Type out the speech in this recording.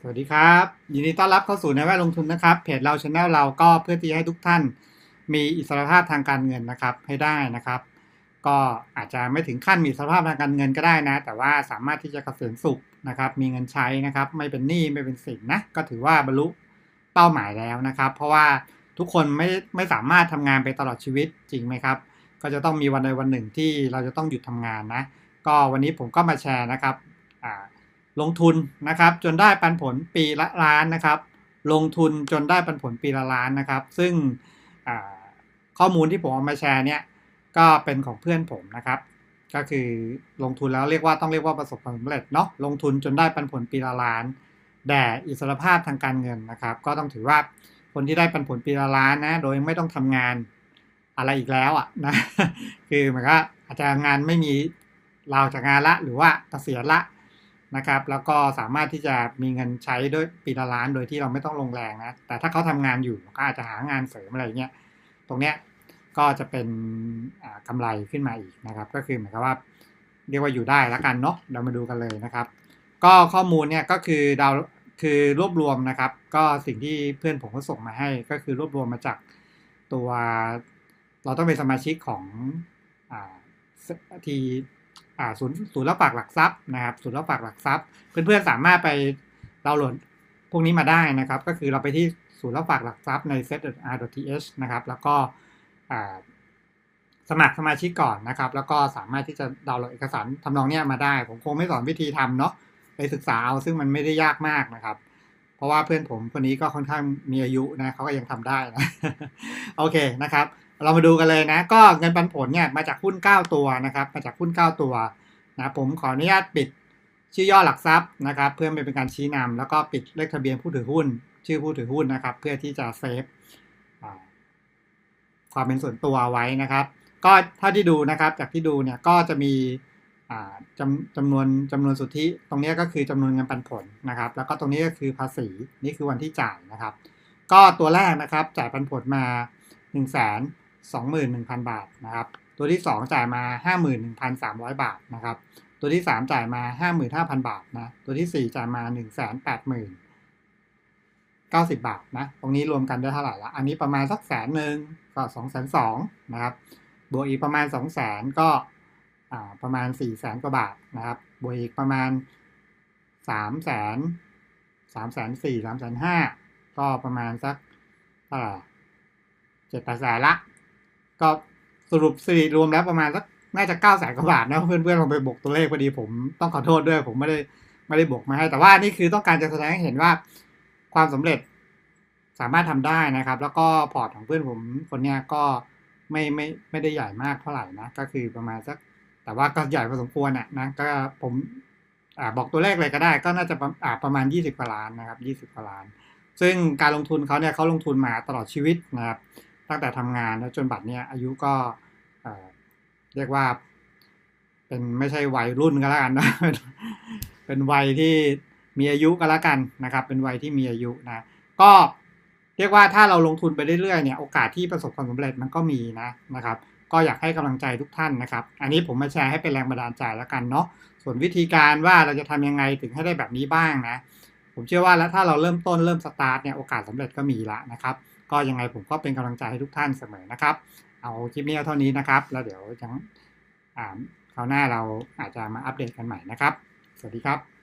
สวัสดีครับ ยินดีต้อนรับเข้าสู่ในแวดลงทุนนะครับ เพจเราช anel เราก็เพื่อที่ให้ทุกท่านมีอิสรภาพทางการเงินนะครับให้ได้นะครับ ก็อาจจะไม่ถึงขั้นมีอิสรภาพทางการเงินก็ได้นะ แต่ว่าสามารถที่จะเกษียณสุขนะครับ มีเงินใช้นะครับ ไม่เป็นหนี้ไม่เป็นสินนะ ก็ถือว่าบรรลุเป้าหมายแล้วนะครับ เพราะว่าทุกคนไม่ไม่สามารถทำงานไปตลอดชีวิตจริงไหมครับ ก็จะต้องมีวันใดวันหนึ่งที่เราจะต้องหยุดทำงานนะ ก็วันนี้ผมก็มาแชร์นะครับอ่า ลงทุนนะครับ จนได้ปันผลปีละล้านนะครับ ลงทุนจนได้ปันผลปีละล้านนะครับ ซึ่งข้อมูลที่ผมเอามาแชร์เนี่ยก็เป็นของเพื่อนผมนะครับ ก็คือลงทุนแล้วเรียกว่าต้องเรียกว่าประสบความสำเร็จเนาะลงทุนจนได้ปันผลปีละล้านแด่อิสรภาพทางการเงินนะครับ ก็ต้องถือว่าคนที่ได้ปันผลปีละล้านนะ โดยไม่ต้องทำงานอะไรอีกแล้วอะนะคือเหมือนกับอาจจะงานไม่มีเราจากงานละหรือว่าเกษียณละ นะครับ แล้วก็สามารถที่จะมีเงินใช้ด้วยปีละล้านโดยที่เราไม่ต้องลงแรงนะ แต่ถ้าเขาทำงานอยู่ก็อาจจะหางานเสริมอะไรเงี้ย ตรงเนี้ยก็จะเป็นกำไรขึ้นมาอีกนะครับ ก็คือเหมือนกับว่าเรียกว่าอยู่ได้แล้วกันเนาะ เรามาดูกันเลยนะครับ ก็ข้อมูลเนี่ยก็คือดาวคือรวบรวมนะครับ ก็สิ่งที่เพื่อนผมก็ส่งมาให้ ก็คือรวบรวมมาจากตัว เราต้องเป็นสมาชิกของอที ศูนย์ศูนย์รับฝากหลักทรัพย์นะครับศูนย์รับฝากหลักทรัพย์ เพื่อนๆสามารถไปดาวน์โหลดพวกนี้มาได้นะครับ ก็คือเราไปที่ศูนย์รับฝากหลักทรัพย์ใน set.r.th นะครับ แล้วก็สมัครสมาชิกก่อนนะครับ แล้วก็สามารถที่จะดาวน์โหลดเอกสารทำนองเนี้ยมาได้ ผมคงไม่สอนวิธีทำเนาะไปศึกษาเอาซึ่งมันไม่ได้ยากมากนะครับ เพราะว่าเพื่อนผมคนนี้ก็ค่อนข้างมีอายุนะเขาก็ยังทำได้นะ โอเคนะครับ เรามาดูกันเลยนะ ก็เงินปันผลเนี่ยมาจากหุ้น 9 ตัวนะครับ มาจากหุ้น 9 ตัวนะผมขออนุญาตปิดชื่อย่อหลักทรัพย์นะครับ เพื่อไม่เป็นการชี้นำแล้วก็ปิดเลขทะเบียนผู้ถือหุ้น ชื่อผู้ถือหุ้นนะครับ เพื่อที่จะเซฟความเป็นส่วนตัวไว้นะครับ ก็เท่าที่ดูนะครับ จากที่ดูเนี่ยก็จะมีจำจำนวนจำนวนสุทธิตรงนี้ก็คือจำนวนเงินปันผลนะครับ แล้วก็ตรงนี้ก็คือภาษีนี่คือวันที่จ่ายนะครับ ก็ตัวแรกนะครับจ่ายปันผลมา1 2 1 0 0 0 บาทนะครับ ตัวที่ 2 จ่ายมา 51,300 บาทนะครับ ตัวที่ 3 จ่ายมา 55,000 บาทนะ ตัวที่ 4 จ่ายมา 180,000 90 บาทนะตรงนี้รวมกันได้เท่าไหร่ละอันนี้ประมาณสักแสนหนึ่งก็2 2 0 0 0นะครับ บวกอีกประมาณ2 0 0 0 0 0ก็ประมาณ4 0 0 0 0 0กว่าบาทนะครับ บวกอีกประมาณ3 0 0 0 0 3 4 0 0 0 3 5 0 0ก็ประมาณสักเท่าไหร่เจ็ดแปดแสนละ ก็สรุปสิริรวมแล้วประมาณสักน่าจะเก้าแสนกว่าบาทนะเพื่อนๆลองไปบวกตัวเลขพอดีผมต้องขอโทษด้วยผมไม่ได้ไม่ได้บวกมาให้ แต่ว่านี่คือต้องการจะแสดงให้เห็นว่าความสำเร็จสามารถทำได้นะครับ แล้วก็พอร์ตของเพื่อนผมคนนี้ก็ไม่ไม่ไม่ได้ใหญ่มากเท่าไหร่นะก็คือประมาณสัก แต่ว่าก็ใหญ่พอสมควรอะนะก็ผมอบอกตัวเลขเลยก็ได้ ก็น่าจะอ่าประมาณยี่สิบกว่าล้านนะครับยี่สิบกว่าล้าน ซึ่งการลงทุนเขาเนี่ยเขาลงทุนมาตลอดชีวิตนะครับ ตั้งแต่ทำงานแล้วจนบัดเนี้ยอายุก็เรียกว่า เป็นไม่ใช่วัยรุ่นก็แล้วกันนะเป็นวัยที่มีอายุก็แล้วกันนะครับ เป็นวัยที่มีอายุนะ ก็เรียกว่าถ้าเราลงทุนไปเรื่อยๆเนี่ยโอกาสที่ประสบความสำเร็จมันก็มีนะนะครับ ก็อยากให้กำลังใจทุกท่านนะครับ อันนี้ผมมาแชร์ให้เป็นแรงบันดาลใจแล้วกันเนาะส่วนวิธีการว่าเราจะทำยังไงถึงให้ได้แบบนี้บ้างนะ ผมเชื่อว่าแล้วถ้าเราเริ่มต้นเริ่มสตาร์ทเนี่ยโอกาสสาเร็จก็มีละนะครับ ก็ยังไงผมก็เป็นกำลังใจให้ทุกท่านเสมอนะครับ เอาคลิปนี้เท่านี้นะครับ แล้วเดี๋ยวยังคราวหน้าเราอาจจะมาอัปเดตกันใหม่นะครับ สวัสดีครับ